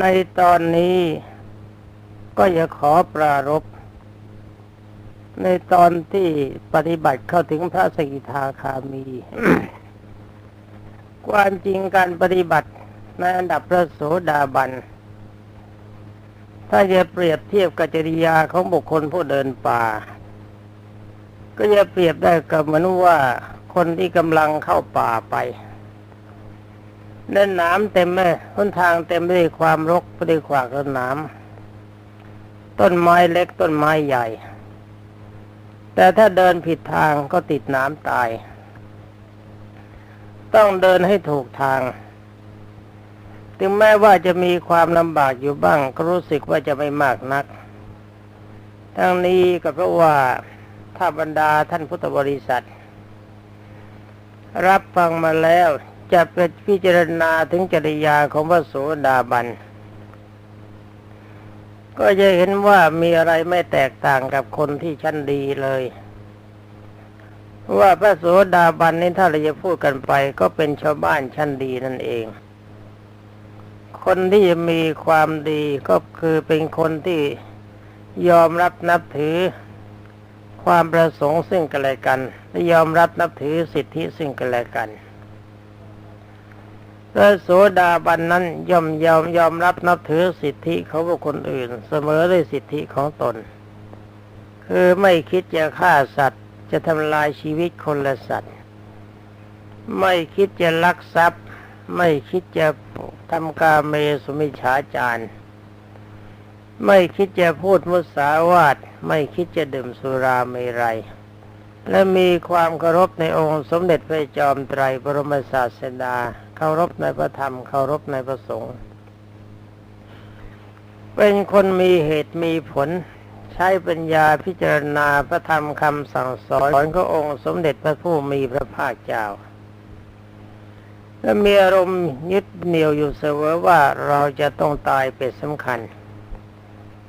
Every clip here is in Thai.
ในตอนนี้ก็จะขอปรารภในตอนที่ปฏิบัติเข้าถึงพระสกิทาคามี ความจริงการปฏิบัติในอันดับพระโสดาบัน ถ้าจะเปรียบเทียบกับจริยาของบุคคลผู้เดินป่า ก็จะเปรียบได้กับเหมือนว่าคนที่กำลังเข้าป่าไป เดินน้ำเต็มเลยหนทางเต็มด้วยความรกไปด้วยขวากต้นน้ำต้นไม้เล็กต้นไม้ใหญ่ แต่ถ้าเดินผิดทางก็ติดน้ำตาย ต้องเดินให้ถูกทาง ถึงแม้ว่าจะมีความลำบากอยู่บ้าง ก็รู้สึกว่าจะไม่มากนัก ทั้งนี้ก็เพราะว่าถ้าบรรดาท่านพุทธบริษัท รับฟังมาแล้ว จะเป็นพิจารณาถึงจริยาของพระโสดาบัน ก็จะเห็นว่ามีอะไรไม่แตกต่างกับคนที่ชั้นดีเลย ว่าพระโสดาบันนี้ถ้าเราจะพูดกันไป ก็เป็นชาวบ้านชั้นดีนั่นเอง คนที่มีความดีก็คือเป็นคนที่ยอมรับนับถือความประสงค์ซึ่งกันและกันและยอมรับนับถือสิทธิซึ่งกันและกัน พระโสดาบันนั้นย่อมยอมยอมรับนับถือสิทธิของบุคคลอื่น เสมอด้วยสิทธิของตน คือไม่คิดจะฆ่าสัตว์ จะทำลายชีวิตคนและสัตว์ ไม่คิดจะลักทรัพย์ ไม่คิดจะทำกาเมสุมิฉาจารไม่คิดจะพูดมุสาวาทไม่คิดจะดื่มสุราเมรัยและมีความเคารพในองค์สมเด็จพระจอมไตรบรมศาสดา เคารพในพระธรรม เคารพในพระสงฆ์เป็นคนมีเหตุมีผล ใช้ปัญญาพิจารณาพระธรรมคำสั่งสอนขององค์สมเด็จพระผู้มีพระภาคเจ้าและมีอารมณ์ยึดเหนี่ยวอยู่เสมอว่าเราจะต้องตายเป็นสำคัญ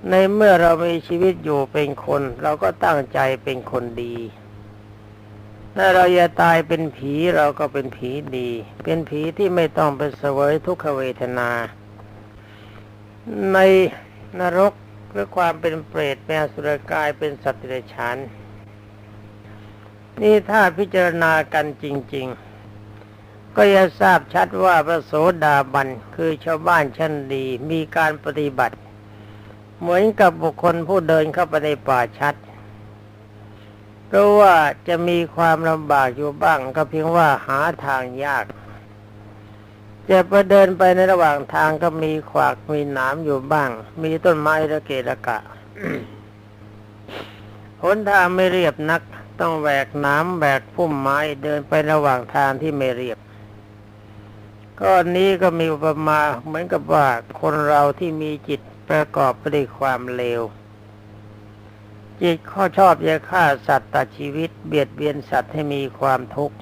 ในเมื่อเรามีชีวิตอยู่เป็นคน เราก็ตั้งใจเป็นคนดี ถ้าเราจะตายเป็นผีเราก็เป็นผีดี เป็นผีที่ไม่ต้องไปเสวยทุกขเวทนา ในนรกหรือความเป็นเปรตเป็นสุรกายเป็นสัตว์เดรัจฉานนี่ถ้าพิจารณากันจริง ๆ ก็จะทราบชัดว่าพระโสดาบันคือชาวบ้านชั้นดีมีการปฏิบัติ เหมือนกับบุคคลผู้เดินเข้าไปในป่าชัด เพราะว่าจะมีความลำบากอยู่บ้าง ก็เพียงว่าหาทางยาก จะไปเดินไปในระหว่างทางก็มีขวากมีหนามอยู่บ้าง มีต้นไม้ระเกะระกะหนทางไม่เรียบนัก ต้องแหวกหน้ำแหวกพุ่มไม้เดินไประหว่างทางที่ไม่เรียบก็นี้ก็มีอุปมาเหมือนกับว่าคนเราที่มีจิตประกอบไปด้วยความเลว จิตข้อชอบจะฆ่าสัตว์ตัดชีวิต เบียดเบียนสัตว์ให้มีความทุกข์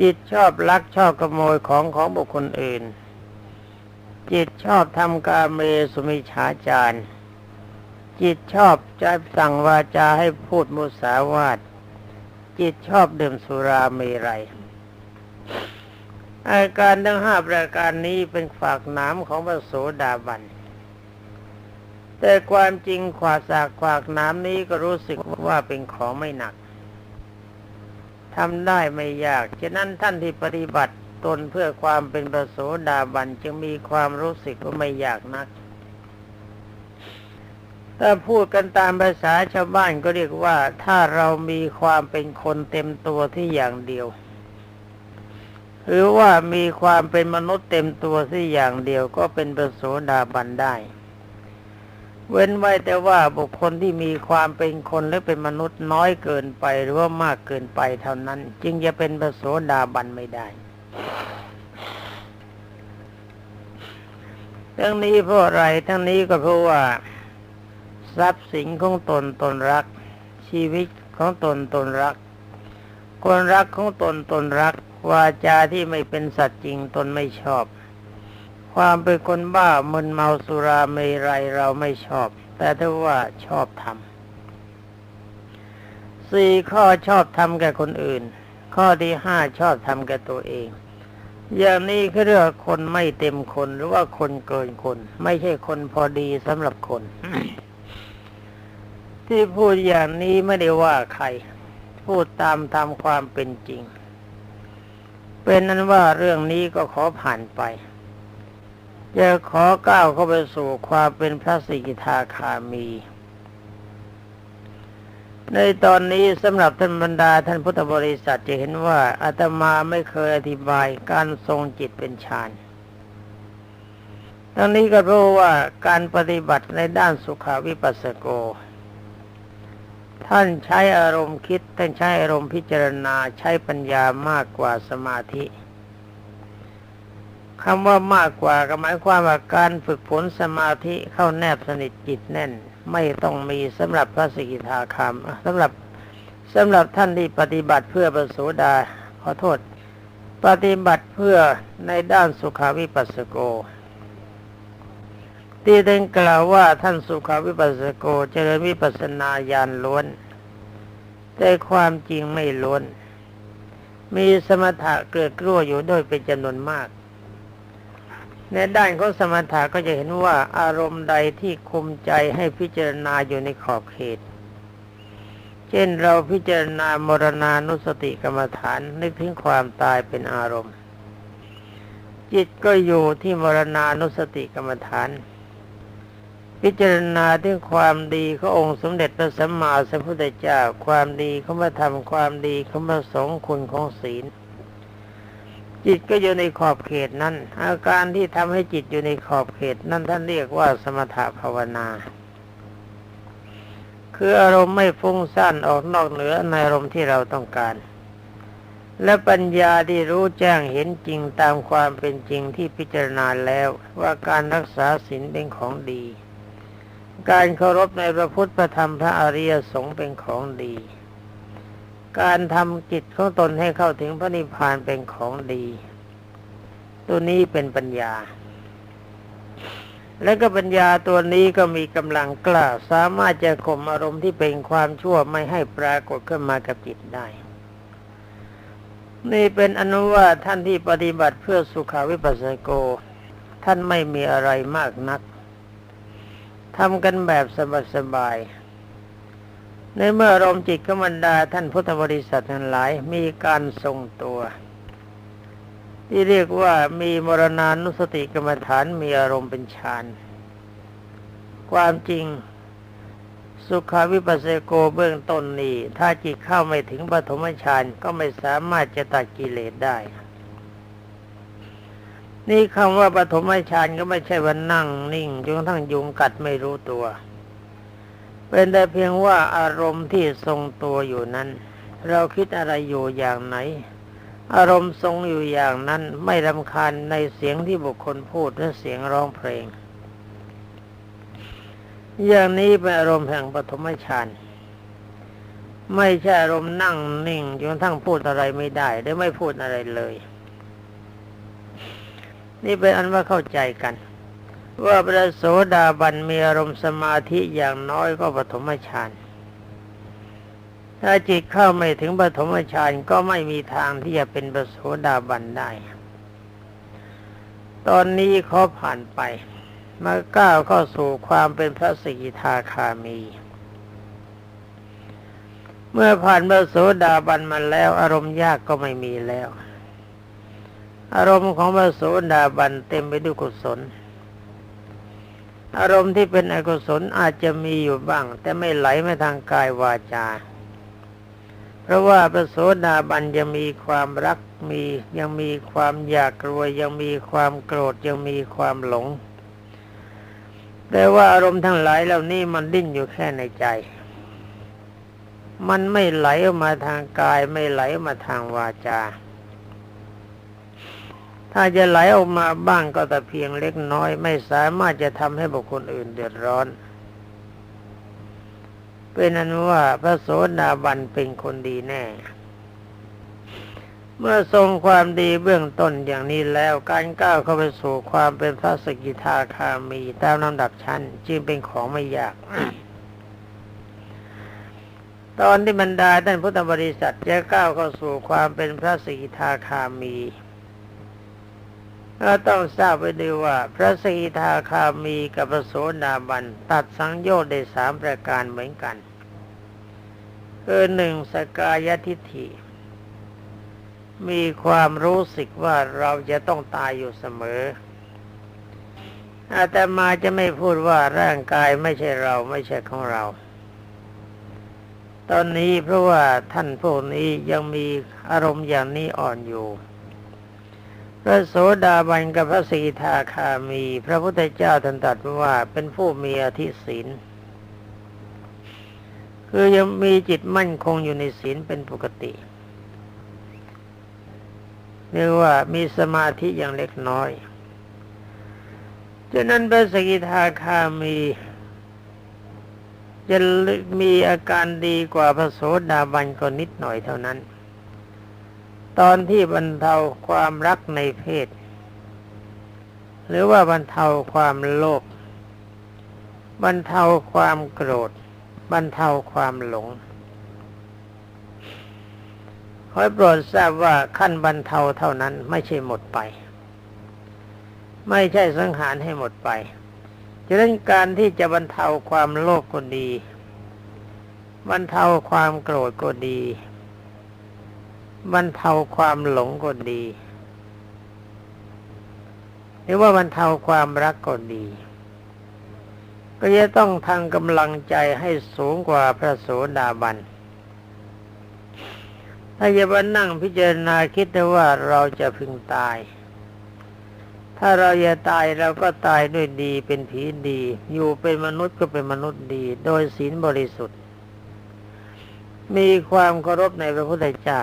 จิตชอบลักชอบขโมยของของบุคคลอื่น จิตชอบทำกาเมสุมิฉาจารจิตชอบจะสั่งวาจาให้พูดมุสาวาทจิตชอบดื่มสุราเมรัยอาการทั้งห้าประการนี้เป็นฝากนามของพระโสดาบัน แต่ความจริงขวากสากขวากน้ำนี้ก็รู้สึกว่าเป็นของไม่หนักทำได้ไม่ยาก ฉะนั้นท่านที่ปฏิบัติตนเพื่อความเป็นประโสดาบันจึงมีความรู้สึกว่าไม่ยากนัก ถ้าพูดกันตามภาษาชาวบ้านก็เรียกว่า ถ้าเรามีความเป็นคนเต็มตัวที่อย่างเดียว หรือว่ามีความเป็นมนุษย์เต็มตัวที่อย่างเดียวก็เป็นประโสดาบันได้ เว้นไว้แต่ว่าบุคคลที่มีความเป็นคนและเป็นมนุษย์น้อยเกินไปหรือว่ามากเกินไปเท่านั้น จึงจะเป็นประโสดาบันไม่ได้ทั้งนี้เพราะอะไรทั้งนี้ก็เพราะว่า ทรัพย์สินของตนตนรัก ชีวิตของตนตนรัก คนรักของตนตนรักวาจาที่ไม่เป็นสัตว์จริงตนไม่ชอบ ความเป็นคนบ้ามึนเมาสุราเมรัยเราไม่ชอบ แต่ถ้าว่าชอบทำสี่ข้อชอบทำแก่คนอื่น ข้อที่ห้าชอบทำแก่ตัวเอง อย่างนี้เขาเรียกว่าคนไม่เต็มคนหรือว่าคนเกินคน ไม่ใช่คนพอดีสำหรับคน ที่พูดอย่างนี้ไม่ได้ว่าใคร พูดตามตามความเป็นจริง เป็นนั้นว่าเรื่องนี้ก็ขอผ่านไป จะขอก้าวเข้าไปสู่ความเป็นพระสิกิทาคามี ในตอนนี้สำหรับท่านบรรดาท่านพุทธบริษัทจะเห็นว่าอาตมาไม่เคยอธิบายการทรงจิตเป็นฌานทั้งนี้ก็ราะว่าการปฏิบัติในด้านสุขาวิปัสสโก ท่านใช้อารมณ์คิดท่านใช้อารมณ์พิจารณาใช้ปัญญามากกว่าสมาธิ คำว่ามากกว่าก็หมายความว่าการฝึกฝนสมาธิเข้าแนบสนิทจิตแน่น ไม่ต้องมีสำหรับพระสกิทาคามสำหรับสำหรับท่านที่ปฏิบัติเพื่อประโสดาขอโทษ ปฏิบัติเพื่อในด้านสุขาวิปัสสโก ที่ได้กล่าวว่าท่านสุขาวิปัสสโกเจริญวิปัสนาญาณล้วน แต่ความจริงไม่ล้วน มีสมถะเกลือกลัวอยู่ด้วยเป็นจำนวนมาก ในด้านของสมถะก็จะเห็นว่าอารมณ์ใดที่คุมใจให้พิจารณาอยู่ในขอบเขต เช่นเราพิจารณามรณานุสติกรรมฐานนึกถึงความตายเป็นอารมณ์ จิตก็อยู่ที่มรณานุสติกรรมฐาน พิจารณาถึงความดีขององค์สมเด็จพระสัมมาสัมพุทธเจ้า ความดีของพระธรรมความดีของพระสงฆ์คุณของศีล จิตก็อยู่ในขอบเขตนั้น อาการที่ทำให้จิตอยู่ในขอบเขตนั้นท่านเรียกว่าสมถภาวนา คืออารมณ์ไม่ฟุ้งซ่านออกนอกเหนือในอารมณ์ที่เราต้องการ และปัญญาที่รู้แจ้งเห็นจริงตามความเป็นจริงที่พิจารณาแล้วว่าการรักษาศีลเป็นของดี การเคารพในพระพุทธพระธรรมพระอริยสงฆ์เป็นของดี การทำจิตของตนให้เข้าถึงพระนิพพานเป็นของดี ตัวนี้เป็นปัญญา และก็ปัญญาตัวนี้ก็มีกำลังกล้าสามารถจะข่มอารมณ์ที่เป็นความชั่วไม่ให้ปรากฏขึ้นมากับจิตได้ นี่เป็นอนุว่าท่านที่ปฏิบัติเพื่อสุขาวิปัสสโก ท่านไม่มีอะไรมากนักทำกันแบบสบายๆ ในเมื่ออารมณ์จิตขมันดาท่านพุทธบริษัททั้งหลายมีการทรงตัว ที่เรียกว่ามีมรณานุสติกรรมฐานมีอารมณ์เป็นฌานความจริงสุขาวิปัสสโกเบื้องต้นนี้ ถ้าจิตเข้าไม่ถึงปฐมฌานก็ไม่สามารถจะตัดกิเลสได้ นี่คำว่าปฐมฌานก็ไม่ใช่ว่านั่งนิ่งจนกระทั่งยุงกัดไม่รู้ตัว เป็นแต่เพียงว่าอารมณ์ที่ทรงตัวอยู่นั้น เราคิดอะไรอยู่อย่างไหน อารมณ์ทรงอยู่อย่างนั้นไม่รำคาญในเสียงที่บุคคลพูดและเสียงร้องเพลง อย่างนี้เป็นอารมณ์แห่งปฐมฌานไม่ใช่อารมณ์นั่งนิ่งจนกระทั่งพูดอะไรไม่ได้หรือไม่พูดอะไรเลย นี่เป็นอันว่าเข้าใจกัน ว่าพระโสดาบันมีอารมณ์สมาธิอย่างน้อยก็ปฐมฌานถ้าจิตเข้าไม่ถึงปฐมฌานก็ไม่มีทางที่จะเป็นพระโสดาบันได้ ตอนนี้ขอผ่านไปมาก้าวเข้าสู่ความเป็นพระสกิทาคามี เมื่อผ่านพระโสดาบันมาแล้ว อารมณ์ยากก็ไม่มีแล้ว อารมณ์ของพระโสดาบันเต็มไปด้วยกุศล อารมณ์ที่เป็นอกุศลอาจจะมีอยู่บ้าง แต่ไม่ไหลมาทางกายวาจา เพราะว่าพระโสดาบันยังมีความรักมียังมีความอยากรวยยังมีความโกรธยังมีความหลง แต่ว่าอารมณ์ทั้งหลายเหล่านี้มันดิ้นอยู่แค่ในใจ มันไม่ไหลออกมาทางกายไม่ไหลมาทางวาจา ถ้าจะไหลออกมาบ้างก็แต่เพียงเล็กน้อย ไม่สามารถจะทำให้บุคคลอื่นเดือดร้อน เป็นอนุว่าพระโสดาบันเป็นคนดีแน่ เมื่อทรงความดีเบื้องต้นอย่างนี้แล้วการก้าวเข้าไปสู่ความเป็นพระสกิทาคามีตามลำดับชั้น จึงเป็นของไม่ยากตอนที่บรรดาท่านพุทธบริษัทจะก้าวเข้าสู่ความเป็นพระสกิทาคามี เราต้องทราบไว้ด้วยว่า พระสกิทาคามีกับพระโสดาบัน ตัดสังโยชน์ได้สามประการเหมือนกันคือหนึ่งสกายทิฏฐิ มีความรู้สึกว่าเราจะต้องตายอยู่เสมอ อาตมาจะไม่พูดว่าร่างกายไม่ใช่เราไม่ใช่ของเรา ตอนนี้เพราะว่าท่านพวกนี้ยังมีอารมณ์อย่างนี้อ่อนอยู่ พระโสดาบันกับพระสีทาคามี พระพุทธเจ้าท่านตรัสว่าเป็นผู้มีอธิศีลคือยังมีจิตมั่นคงอยู่ในศีลเป็นปกติเรียกว่ามีสมาธิอย่างเล็กน้อยฉะนั้นพระสกิทาคามีจะมีอาการดีกว่าพระโสดาบันก็นิดหน่อยเท่านั้น ตอนที่บรรเทาความรักในเพศ หรือว่าบรรเทาความโลภบรรเทาความโกรธ บรรเทาความหลงขอโปรดทราบว่าขั้นบรรเทาเท่านั้นไม่ใช่หมดไป ไม่ใช่สังหารให้หมดไปฉะนั้นการที่จะบรรเทาความโลภก็ดี บรรเทาความโกรธก็ดี บรรเทาความหลงก็ดี หรือว่าบรรเทาความรักก็ดี ก็จะต้องทางกำลังใจให้สูงกว่าพระโสดาบัน ถ้าจะมานั่งพิจารณาคิดได้ว่าเราจะพึงตาย ถ้าเราจะตายเราก็ตายด้วยดีเป็นผีดี อยู่เป็นมนุษย์ก็เป็นมนุษย์ดี โดยศีลบริสุทธิ์ มีความเคารพในพระพุทธเจ้า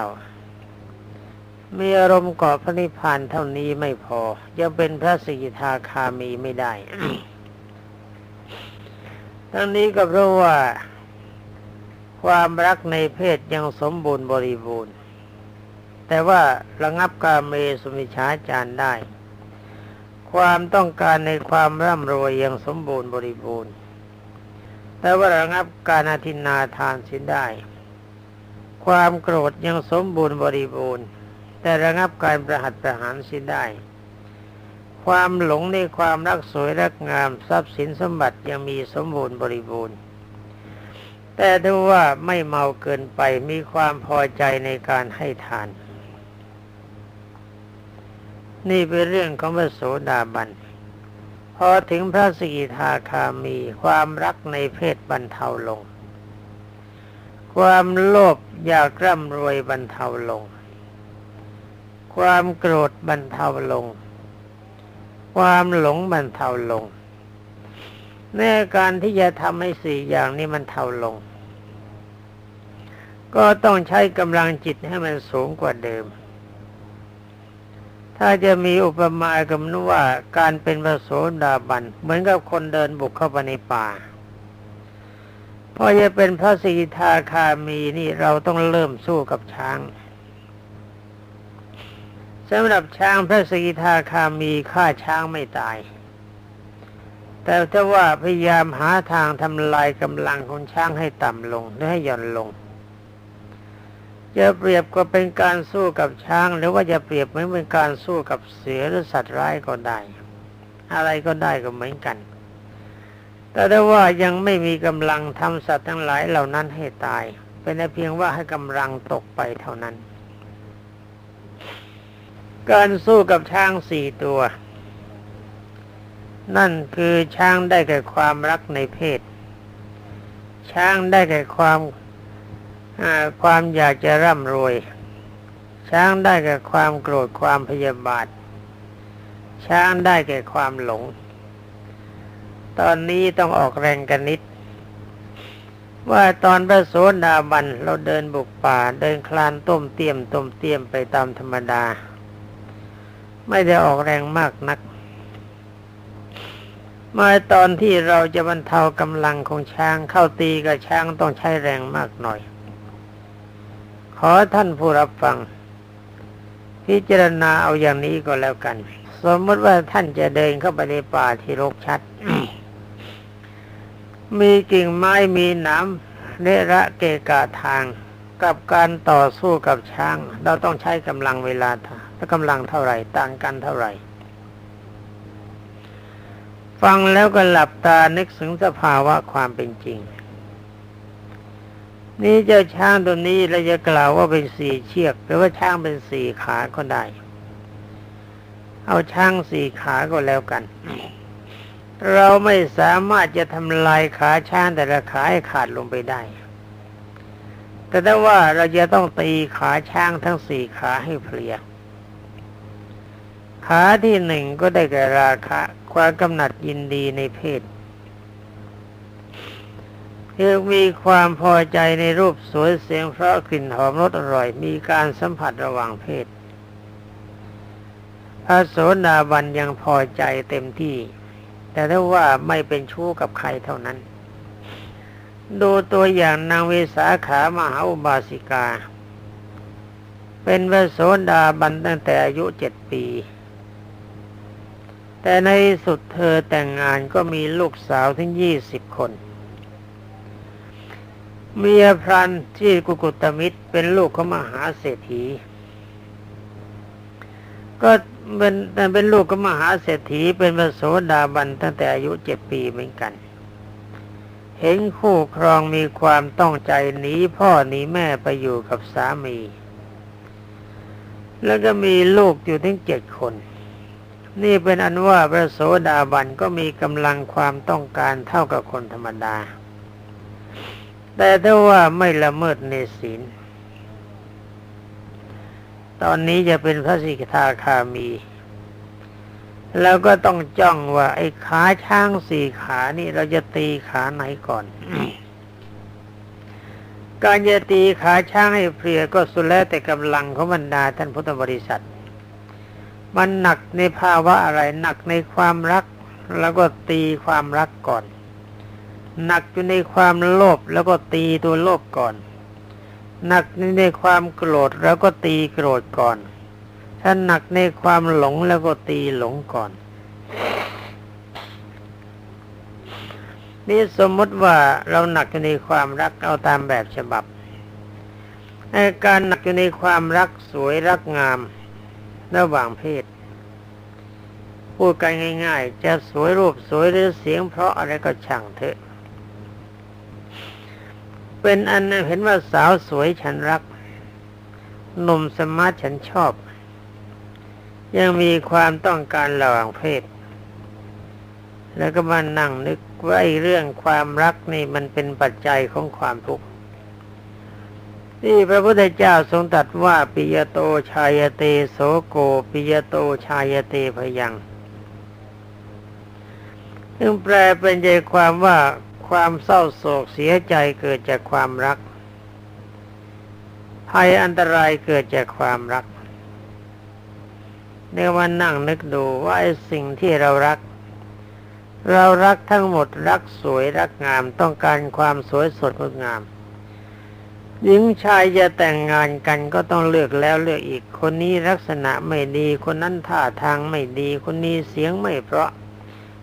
มีอารมณ์เกาะพระนิพพานเท่านี้ไม่พอ ยังเป็นพระสกิทาคามีไม่ได้ ทั้งนี้ก็เพราะว่า ความรักในเพศยังสมบูรณ์บริบูรณ์ แต่ว่าระงับกาเมสุมิชาจารได้ ความต้องการในความร่ำรวยยังสมบูรณ์บริบูรณ์ แต่ว่าระงับการอธินาทานเสียได้ ความโกรธยังสมบูรณ์บริบูรณ์ แต่ระงับการประหัตประหารเสียได้ ความหลงในความรักสวยรักงามทรัพย์สินสมบัติยังมีสมบูรณ์บริบูรณ์ แต่ถ้าว่าไม่เมาเกินไปมีความพอใจในการให้ทาน นี่เป็นเรื่องของพระโสดาบันพอถึงพระสกิทาคามีความรักในเพศบรรเทาลง ความโลภอยากร่ำรวยบรรเทาลง ความโกรธบรรเทาลง ความหลงบรรเทาลงในการที่จะทำให้สี่อย่างนี้มันเทาลง ก็ต้องใช้กำลังจิตให้มันสูงกว่าเดิม ถ้าจะมีอุปมากับนว่าการเป็นพระโสดาบัน เหมือนกับคนเดินบุกเข้าไปในป่าพอจะเป็นพระสีทาคามีนี่เราต้องเริ่มสู้กับช้าง สำหรับช้างพระสีทาคามีฆ่าช้างไม่ตาย แต่ถ้าว่าพยายามหาทางทำลายกำลังของช้างให้ต่ำลงหรือให้หย่อนลง จะเปรียบก็เป็นการสู้กับช้าง หรือว่าจะเปรียบเหมือนเป็นการสู้กับเสือหรือสัตว์ร้ายก็ได้ อะไรก็ได้ก็เหมือนกัน แต่ถ้าว่ายังไม่มีกำลังทำสัตว์ทั้งหลายเหล่านั้นให้ตาย เป็นเพียงว่าให้กำลังตกไปเท่านั้น การสู้กับช้างสี่ตัว นั่นคือช้างได้แก่ความรักในเพศ ช้างได้แก่ความความอยากจะร่ำรวย ช้างได้แก่ความโกรธความพยาบาท ช้างได้แก่ความหลง ตอนนี้ต้องออกแรงกันนิด ว่าตอนพระโสดาบันเราเดินบุกป่าเดินคลานต้มเตียมต้มเตียมไปตามธรรมดา ไม่ได้ออกแรงมากนัก มาตอนที่เราจะบรรเทากำลังของช้างเข้าตีกับช้างต้องใช้แรงมากหน่อย ขอท่านผู้รับฟัง พิจารณาเอาอย่างนี้ก็แล้วกัน สมมติว่าท่านจะเดินเข้าไปในป่าที่รกชัด มีกิ่งไม้มีหนามเนระเกะกะทางกับการต่อสู้กับช้าง เราต้องใช้กำลังเวลา และกำลังเท่าไหร่ต่างกันเท่าไหร่ ฟังแล้วก็หลับตานึกถึงสภาวะความเป็นจริง นี่เจ้าช้างตัวนี้เราจะกล่าวว่าเป็นสี่เชือก หรือว่าช้างเป็นสี่ขาก็ได้ เอาช้างสี่ขาก็แล้วกัน เราไม่สามารถจะทำลายขาช้างแต่ละขาให้ขาดลงไปได้แต่ถ้าว่าเราจะต้องตีขาช้างทั้งสี่ขาให้เพลีย ขาที่หนึ่งก็ได้แก่ราคะ ความกำหนัดยินดีในเพศคือมีความพอใจในรูปสวยเสียงเพราะกลิ่นหอมรสอร่อย มีการสัมผัสระหว่างเพศ พระโสดาบันยังพอใจเต็มที่ แต่ถ้าว่าไม่เป็นชู้กับใครเท่านั้น ดูตัวอย่างนางเวสาขามหาอุบาสิกา เป็นพระโสดาบันตั้งแต่อายุเจ็ดปี แต่ในสุดเธอแต่งงานก็มีลูกสาวถึงยี่สิบคน เมียพรันที่กุกุตมิตรเป็นลูกของมหาเศรษฐี ก็เป็นเป็นลูกของมหาเศรษฐีเป็นพระโสดาบันตั้งแต่อายุเจ็ดปีเหมือนกัน เห็นคู่ครองมีความต้องใจหนีพ่อหนีแม่ไปอยู่กับสามี แล้วก็มีลูกอยู่ถึงเจ็ดคน นี่เป็นอันว่าพระโสดาบันก็มีกำลังความต้องการเท่ากับคนธรรมดา แต่ถ้าว่าไม่ละเมิดในศีล ตอนนี้จะเป็นพระสิกขาคามี แล้วก็ต้องจ้องว่า ไอ้ขาช้างสี่ขานี่เราจะตีขาไหนก่อน การจะตีขาช้างให้เพลียก็สุดแล้วแต่กำลังของบรรดาท่านพุทธบริษัท มันหนักในภาวะอะไร หนักในความรัก แล้วก็ตีความรักก่อน หนักอยู่ในความโลภแล้วก็ตีตัวโลภก่อน หนักในความโกรธแล้วก็ตีโกรธก่อน ถ้าหนักในความหลงแล้วก็ตีหลงก่อนนี่สมมติว่าเราหนักอยู่ในความรักเอาตามแบบฉบับการหนักอยู่ในความรักสวยรักงามระหว่างเพศ พูดกันง่าย ๆ จะสวยรูปสวยหรือเสียง เพราะอะไรก็ช่างเถอะ เป็นอันเห็นว่าสาวสวยฉันรักหนุ่มสมาร์ทฉันชอบ ยังมีความต้องการระหว่างเพศ แล้วก็มานั่งนึกว่าไอ้เรื่องความรักนี่มันเป็นปัจจัยของความทุกข์ที่พระพุทธเจ้าทรงตรัสว่าปิยโตชายเตโสโกปิยโตชายเตพยัง ซึ่งแปลเป็นใจความว่าความเศร้าโศกเสียใจเกิดจากความรัก ภัยอันตรายเกิดจากความรักเดี๋ยวมานั่งนึกดูว่าไอ้สิ่งที่เรารัก เรารักทั้งหมดรักสวยรักงามต้องการความสวยสดงดงาม หญิงชายจะแต่งงานกันก็ต้องเลือกแล้วเลือกอีกคนนี้ลักษณะไม่ดีคนนั้นท่าทางไม่ดีคนนี้เสียงไม่เพราะ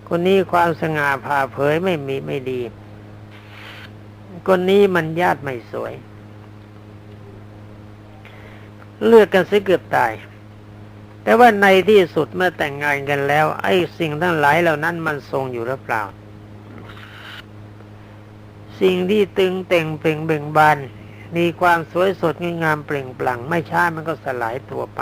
คนนี้ความสง่าผ่าเผยไม่มีไม่ดี คนนี้มันญาติไม่สวย เลือกกันซิเกือบตาย แต่ว่าในที่สุดเมื่อแต่งงานกันแล้ว ไอ้สิ่งทั้งหลายเหล่านั้นมันทรงอยู่หรือเปล่า สิ่งที่ตึงเต่งเปล่งเบ่งบานมีความสวยสดงดงามเปล่งปลั่ง ไม่ช้ามันก็สลายตัวไป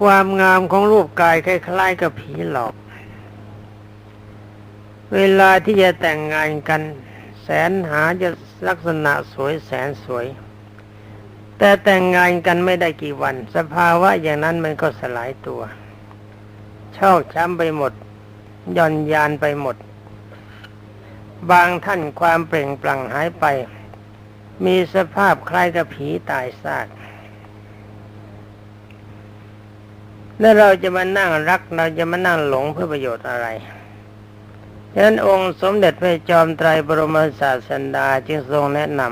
ความงามของรูปกายคล้ายๆกับผีหลอก เวลาที่จะแต่งงานกัน แสนหาจะลักษณะสวยแสนสวย แต่แต่งงานกันไม่ได้กี่วัน สภาวะอย่างนั้นมันก็สลายตัวชอกช้ำไปหมดย่อนยานไปหมด บางท่านความเปล่งปลั่งหายไป มีสภาพคล้ายกับผีตายซาก แล้วเราจะมานั่งรักเราจะมานั่งหลงเพื่อประโยชน์อะไรฉะนั้นองค์สมเด็จพระจอมไตรบรมศาสดาจึงทรงแนะน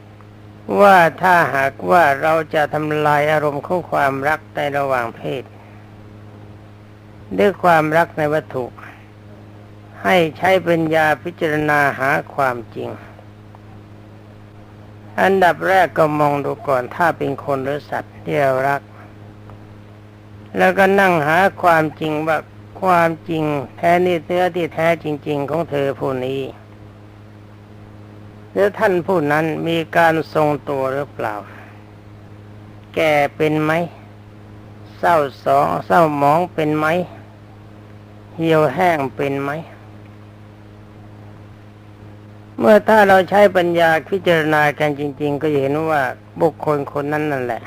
ำว่าถ้าหากว่าเราจะทำลายอารมณ์ของความรักในระหว่างเพศ ด้วยความรักในวัตถุ ให้ใช้ปัญญาพิจารณาหาความจริง อันดับแรกก็มองดูก่อนถ้าเป็นคนหรือสัตว์ที่เรารัก แล้วก็นั่งหาความจริงว่าความจริง แท้นี่เนื้อที่แท้จริง ๆ ของเธอผู้นี้หรือท่านผู้นั้นมีการทรงตัวหรือเปล่า แก่เป็นไหมเศร้าสองเศร้าหมองเป็นไหมเหี่ยวแห้งเป็นไหม เมื่อถ้าเราใช้ปัญญาพิจารณากันจริง ๆ ก็จะเห็นว่าบุคคลคนนั้นนั่นแหละ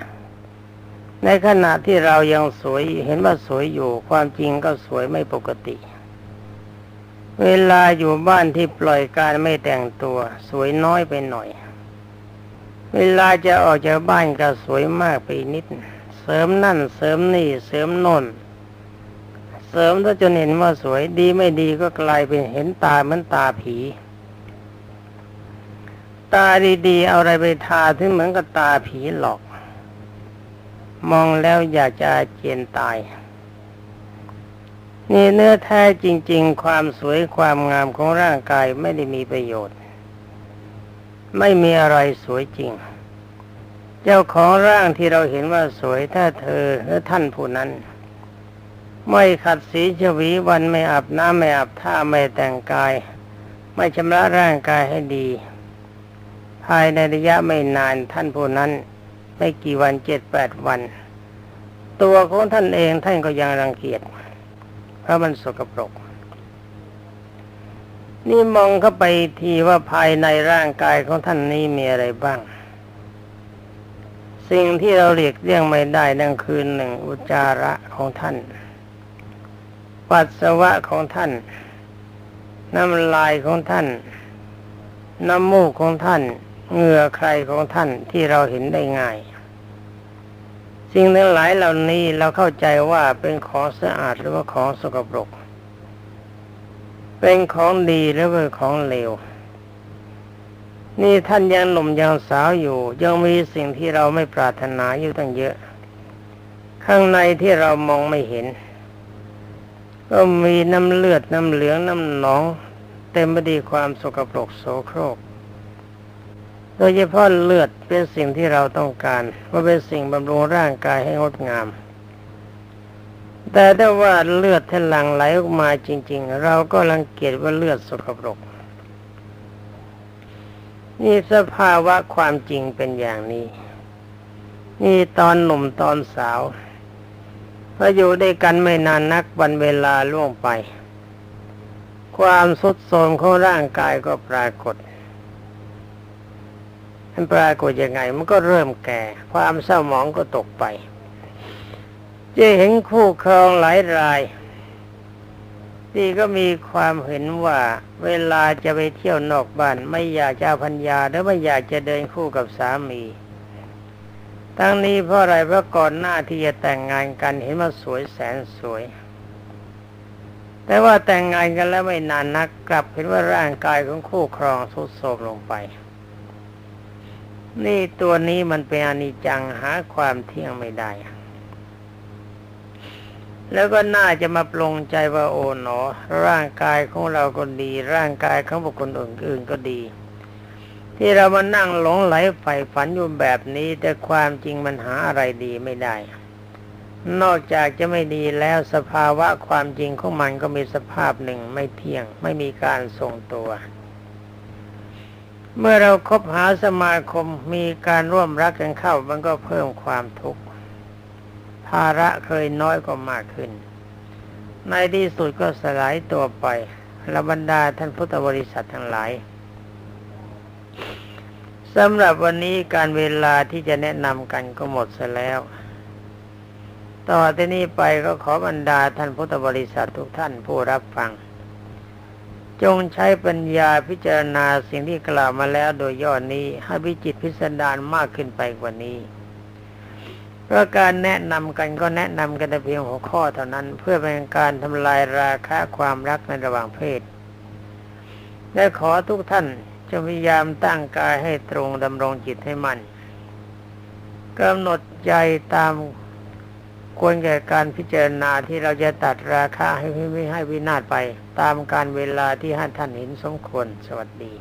ในขณะที่เรายังสวยเห็นว่าสวยอยู่ ความจริงก็สวยไม่ปกติ เวลาอยู่บ้านที่ปล่อยการไม่แต่งตัว สวยน้อยไปหน่อย เวลาจะออกจากบ้านก็สวยมากไปนิด เสริมนั่นเสริมนี่เสริมนนเสริมถ้าจนเห็นว่าสวยดีไม่ดีก็กลายเป็นเห็นตาเหมือนตาผี ตาดีๆเอาอะไรไปทาที่เหมือนกับตาผีหลอก มองแล้วอยากจะเจียนตาย นี่เนื้อแท้จริง ๆ ความสวยความงามของร่างกายไม่ได้มีประโยชน์ ไม่มีอะไรสวยจริง เจ้าของร่างที่เราเห็นว่าสวยถ้าเธอหรือท่านผู้นั้น ไม่ขัดสีชวีวันไม่อาบน้ำไม่อาบท่าไม่แต่งกาย ไม่ชำระร่างกายให้ดี ภายในระยะไม่นานท่านผู้นั้น ไม่กี่วันเจ็ดแปดวัน ตัวของท่านเองท่านก็ยังรังเกียจเพราะมันสกปรก นี่มองเข้าไปทีว่าภายในร่างกายของท่านนี้มีอะไรบ้าง สิ่งที่เราเรียกเรียงไม่ได้นั่นคือหนึ่งอุจจาระของท่านปัสสาวะของท่าน น้ำลายของท่าน น้ำมูกของท่าน เหงื่อใครของท่านที่เราเห็นได้ง่าย สิ่งทั้งหลายเหล่านี้เราเข้าใจว่าเป็นของสะอาดหรือว่าของสกปรก เป็นของดีหรือว่าของเลว นี่ท่านยังหนุ่มยังสาวอยู่ ยังมีสิ่งที่เราไม่ปรารถนาอยู่ตั้งเยอะ ข้างในที่เรามองไม่เห็น ก็มีน้ำเลือดน้ำเหลืองน้ำหนอง เต็มไปด้วยความสกปรกโสโครก ดยเฉพาะเลือดเป็นสิ่งที่เราต้องการว่าเป็นสิ่งบำรุงร่างกายให้งดงาม แต่ถ้าว่าเลือดที่หลั่งไหลออกมาจริง ๆ เราก็รังเกียจว่าเลือดสกปรก นี่สภาวะความจริงเป็นอย่างนี้ นี่ตอนหนุ่มตอนสาวพออยู่ด้วยกันไม่นานนักวันเวลาล่วงไป ความสุดโทรมของร่างกายก็ปรากฏ มันปรากฏยังไง มันก็เริ่มแก่ ความเศร้าหมองก็ตกไปจะเห็นคู่ครองหลายราย ที่ก็มีความเห็นว่า เวลาจะไปเที่ยวนอกบ้าน ไม่อยากจะพัญญาและไม่อยากจะเดินคู่กับสามีทั้งนี้เพราะอะไรเพราะก่อนหน้าที่จะแต่งงานกันเห็นว่าสวยแสนสวย แต่ว่าแต่งงานกันแล้วไม่นานนักกลับเห็นว่าร่างกายของคู่ครองทรุดโทรมลงไป นี่ตัวนี้มันเป็นอนิจจังหาความเที่ยงไม่ได้ แล้วก็น่าจะมาปลงใจว่าโอ๋หนอ ร่างกายของเราก็ดี ร่างกายของบุคคลอื่นๆก็ดี ที่เรามานั่งหลงไหลใฝ่ฝันอยู่แบบนี้ แต่ความจริงมันหาอะไรดีไม่ได้ นอกจากจะไม่ดีแล้วสภาวะความจริงของมันก็มีสภาพหนึ่งไม่เที่ยง ไม่มีการทรงตัว เมื่อเราคบหาสมาคมมีการร่วมรักกันเข้า มันก็เพิ่มความทุกข์ภาระเคยน้อยก็มากขึ้น ในที่สุดก็สลายตัวไประบรรดาท่านพุทธบริษัททั้งหลายสำหรับวันนี้การเวลาที่จะแนะนำกันก็หมดเสแล้ว ต่อที่นี้ไปก็ขอบรรดาท่านพุทธบริษัททุกท่านผู้รับฟัง จงใช้ปัญญาพิจารณาสิ่งที่กล่าวมาแล้วโดยย่อนี้ ให้วิจิตพิสดารมากขึ้นไปกว่านี้เพราะการแนะนำกันก็แนะนำกันแต่เพียงหัวข้อเท่านั้น เพื่อเป็นการทำลายราคะความรักในระหว่างเพศ และขอทุกท่านจงพยายามตั้งกายให้ตรงดำรงจิตให้มัน่นกำหนดใจตาม ควรแก่การพิจารณาที่เราจะตัดราคาให้ไม่ให้วินาศไป ตามการเวลาที่ท่านเห็นสมควร สวัสดี